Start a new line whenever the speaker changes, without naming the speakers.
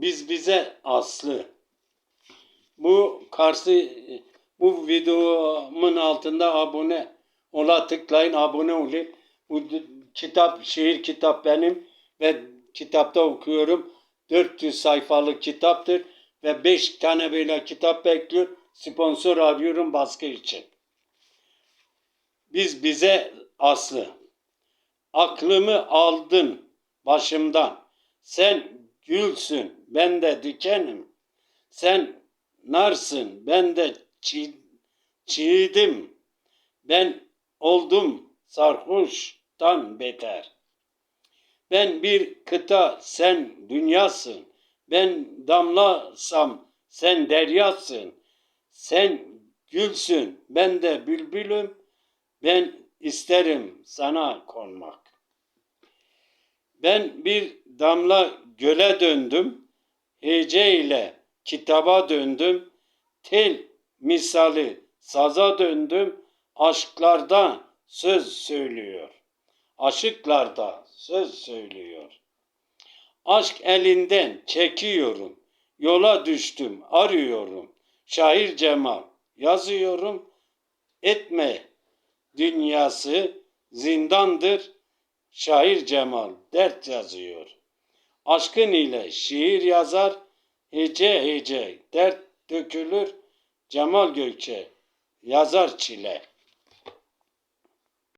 biz bize aslı. Bu karşı bu videomun altında abone ola tıklayın abone olun. Bu kitap şiir kitap benim ve kitapta okuyorum. 400 sayfalık kitaptır ve 5 tane böyle kitap bekliyor. Sponsor arıyorum baskı için. Biz bize aslı. Aklımı aldın başımdan. Sen gülsün, ben de dikenim. Sen narsın, ben de çiğ, çiğdim. Ben oldum sarhoştan beter. Ben bir kıta, sen dünyasın. Ben damlasam, sen deryasın. Sen gülsün, ben de bülbülüm. Ben isterim sana konmak. Ben bir damla göle döndüm. Hece ile kitaba döndüm. Tel misali saza döndüm. Aşklarda söz söylüyor. Aşıklarda söz söylüyor. Aşk elinden çekiyorum. Yola düştüm, arıyorum. Şair Cemal yazıyorum. Etme dünyası zindandır. Şair Cemal dert yazıyor. Aşkın ile şiir yazar. Hece hece dert dökülür. Cemal Gökçe yazar çile.